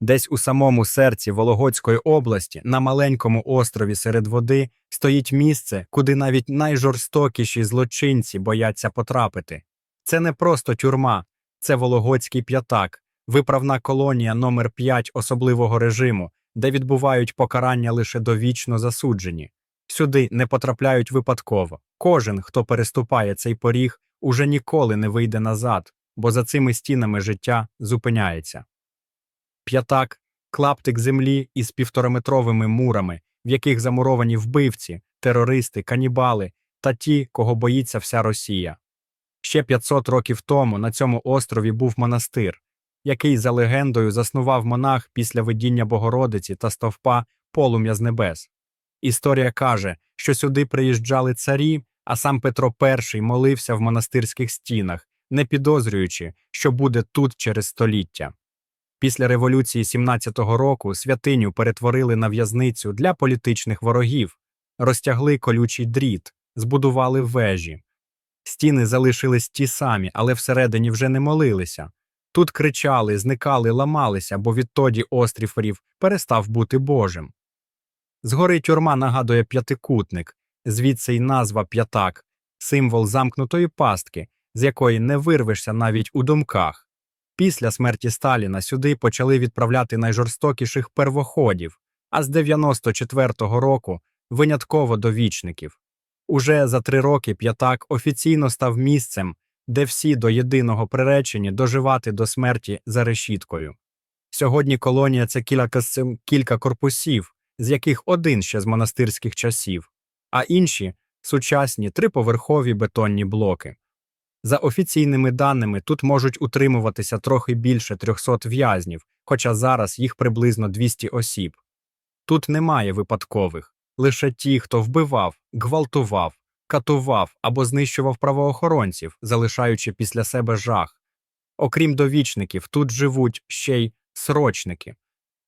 Десь у самому серці Вологодської області, на маленькому острові серед води, стоїть місце, куди навіть найжорстокіші злочинці бояться потрапити. Це не просто тюрма, це Вологодський п'ятак, виправна колонія номер 5 особливого режиму, де відбувають покарання лише довічно засуджені. Сюди не потрапляють випадково. Кожен, хто переступає цей поріг, уже ніколи не вийде назад, бо за цими стінами життя зупиняється. П'ятак клаптик землі із півтораметровими мурами, в яких замуровані вбивці, терористи, канібали та ті, кого боїться вся Росія. Ще 500 років тому на цьому острові був монастир, який за легендою заснував монах після видіння Богородиці та стовпа полум'я з небес. Історія каже, що сюди приїжджали царі, а сам Петро І молився в монастирських стінах, не підозрюючи, що буде тут через століття. Після революції 17-го року святиню перетворили на в'язницю для політичних ворогів, розтягли колючий дріт, збудували вежі. Стіни залишились ті самі, але всередині вже не молилися. Тут кричали, зникали, ламалися, бо відтоді острів Рів перестав бути Божим. Згори тюрма нагадує п'ятикутник, звідси й назва п'ятак, символ замкнутої пастки, з якої не вирвешся навіть у думках. Після смерті Сталіна сюди почали відправляти найжорстокіших первоходів, а з 94-го року винятково довічників. Уже за три роки п'ятак офіційно став місцем, де всі до єдиного приречені доживати до смерті за решіткою. Сьогодні колонія це кілька, корпусів, з яких один ще з монастирських часів, а інші сучасні триповерхові бетонні блоки. За офіційними даними, тут можуть утримуватися трохи більше 300 в'язнів, хоча зараз їх приблизно 200 осіб. Тут немає випадкових, лише ті, хто вбивав, гвалтував, катував або знищував правоохоронців, залишаючи після себе жах. Окрім довічників, тут живуть ще й срочники.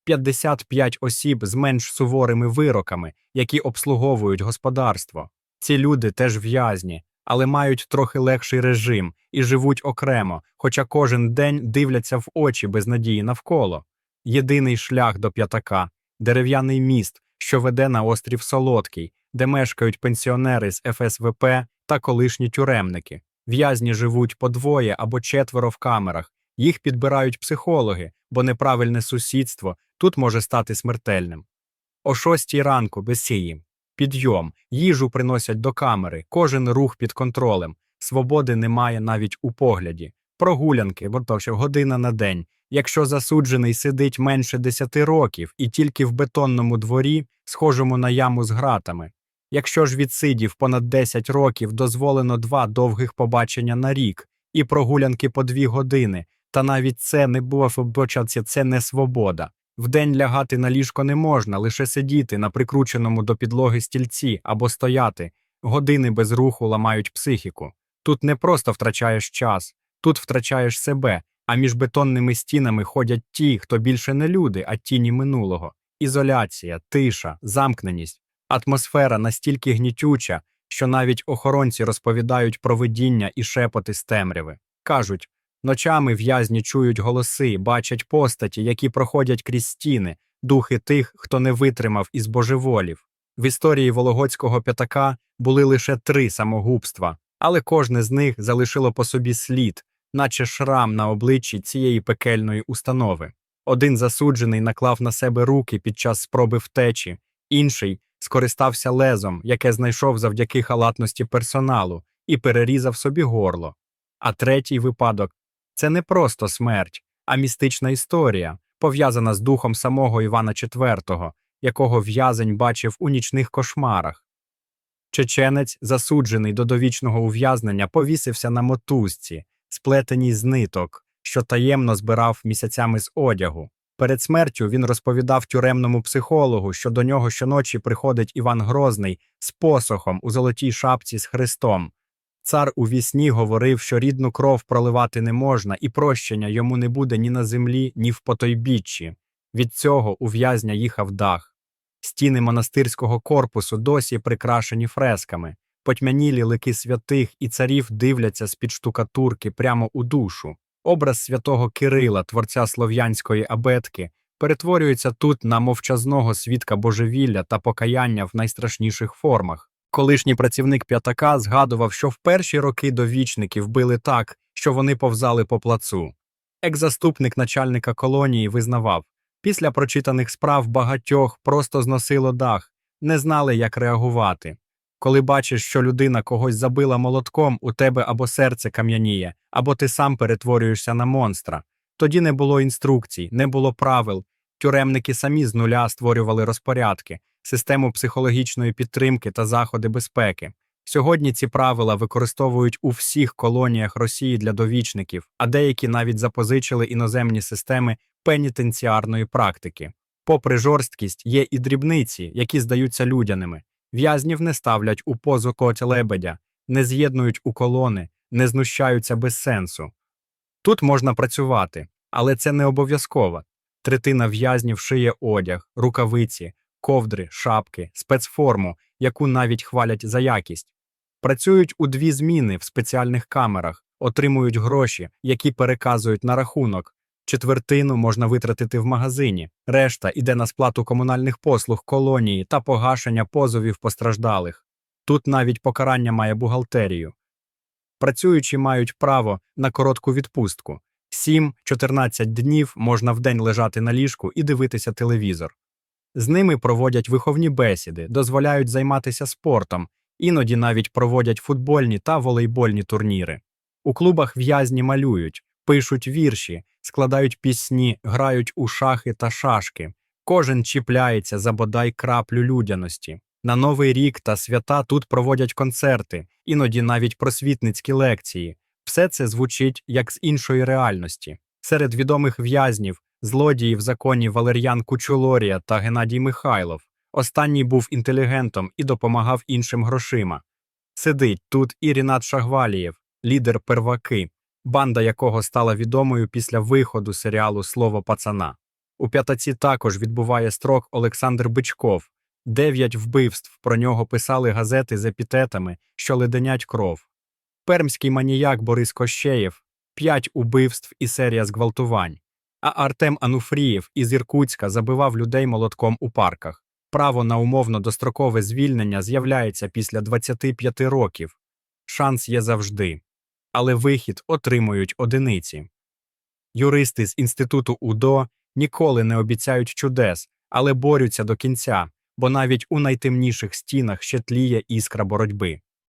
55 осіб з менш суворими вироками, які обслуговують господарство. Ці люди теж в'язні, але мають трохи легший режим і живуть окремо, хоча кожен день дивляться в очі без надії навколо. Єдиний шлях до п'ятака дерев'яний міст, що веде на острів Солодкий, де мешкають пенсіонери з ФСВП та колишні тюремники. В'язні живуть по двоє або четверо в камерах, їх підбирають психологи, бо неправильне сусідство тут може стати смертельним. О шостій ранку без сії. Підйом, їжу приносять до камери, кожен рух під контролем, свободи немає навіть у погляді, прогулянки, що година на день. Якщо засуджений сидить менше 10 років і тільки в бетонному дворі, схожому на яму з гратами. Якщо ж відсидів понад 10 років, дозволено два довгих побачення на рік і прогулянки по дві години, та навіть це не було це не свобода. Вдень лягати на ліжко не можна, лише сидіти на прикрученому до підлоги стільці або стояти. Години без руху ламають психіку. Тут не просто втрачаєш час, тут втрачаєш себе, а між бетонними стінами ходять ті, хто більше не люди, а тіні минулого. Ізоляція, тиша, замкненість, атмосфера настільки гнітюча, що навіть охоронці розповідають про видіння і шепоти з темряви. Кажуть, Ночами в'язні чують голоси, бачать постаті, які проходять крізь стіни, духи тих, хто не витримав із божеволів. В історії Вологодського п'ятака були лише три самогубства, але кожне з них залишило по собі слід, наче шрам на обличчі цієї пекельної установи. Один засуджений наклав на себе руки під час спроби втечі, інший скористався лезом, яке знайшов завдяки халатності персоналу, і перерізав собі горло. А третій випадок це не просто смерть, а містична історія, пов'язана з духом самого Івана IV, якого в'язень бачив у нічних кошмарах. Чеченець, засуджений до довічного ув'язнення, повісився на мотузці, сплетеній з ниток, що таємно збирав місяцями з одягу. Перед смертю він розповідав тюремному психологу, що до нього щоночі приходить Іван Грозний з посохом у золотій шапці з хрестом. Цар у вісні говорив, що рідну кров проливати не можна, і прощення йому не буде ні на землі, ні в потойбіччі. Від цього у в'язня їхав дах. Стіни монастирського корпусу досі прикрашені фресками, потьмянілі лики святих і царів дивляться з під штукатурки прямо у душу. Образ святого Кирила, творця слов'янської абетки, перетворюється тут на мовчазного свідка божевілля та покаяння в найстрашніших формах. Колишній працівник п'ятака згадував, що в перші роки довічників били так, що вони повзали по плацу. Екс-заступник начальника колонії визнавав, після прочитаних справ багатьох просто зносило дах, не знали, як реагувати. Коли бачиш, що людина когось забила молотком, у тебе або серце кам'яніє, або ти сам перетворюєшся на монстра. Тоді не було інструкцій, не було правил. Тюремники самі з нуля створювали розпорядки, систему психологічної підтримки та заходи безпеки. Сьогодні ці правила використовують у всіх колоніях Росії для довічників, а деякі навіть запозичили іноземні системи пенітенціарної практики. Попри жорсткість, є і дрібниці, які здаються людяними. В'язнів не ставлять у позу котя лебедя, не з'єднують у колони, не знущаються без сенсу. Тут можна працювати, але це не обов'язково. Третина в'язнів шиє одяг, рукавиці, ковдри, шапки, спецформу, яку навіть хвалять за якість. Працюють у дві зміни в спеціальних камерах, отримують гроші, які переказують на рахунок. Четвертину можна витратити в магазині, решта йде на сплату комунальних послуг колонії та погашення позовів постраждалих. Тут навіть покарання має бухгалтерію. Працюючі мають право на коротку відпустку. 7-14 днів можна вдень лежати на ліжку і дивитися телевізор. З ними проводять виховні бесіди, дозволяють займатися спортом, іноді навіть проводять футбольні та волейбольні турніри. У клубах в'язні малюють, пишуть вірші, складають пісні, грають у шахи та шашки. Кожен чіпляється за бодай краплю людяності. На Новий рік та свята тут проводять концерти, іноді навіть просвітницькі лекції. Все це звучить як з іншої реальності. Серед відомих в'язнів злодії в законі Валер'ян Кучулорія та Геннадій Михайлов. Останній був інтелігентом і допомагав іншим грошима. Сидить тут і Рінат Шагвалієв, лідер перваки, банда якого стала відомою після виходу серіалу Слово пацана. У п'ятаці також відбуває строк Олександр Бичков. Дев'ять вбивств про нього писали газети з епітетами, що леденять кров. Пермський маніяк Борис Кощеєв, п'ять убивств і серія зґвалтувань. А Артем Ануфрієв із Іркутська забивав людей молотком у парках. Право на умовно дострокове звільнення з'являється після 25 років. Шанс є завжди. Але вихід отримують одиниці. Юристи з інституту УДО ніколи не обіцяють чудес, але борються до кінця, бо навіть у найтемніших стінах ще тліє іскра боротьби.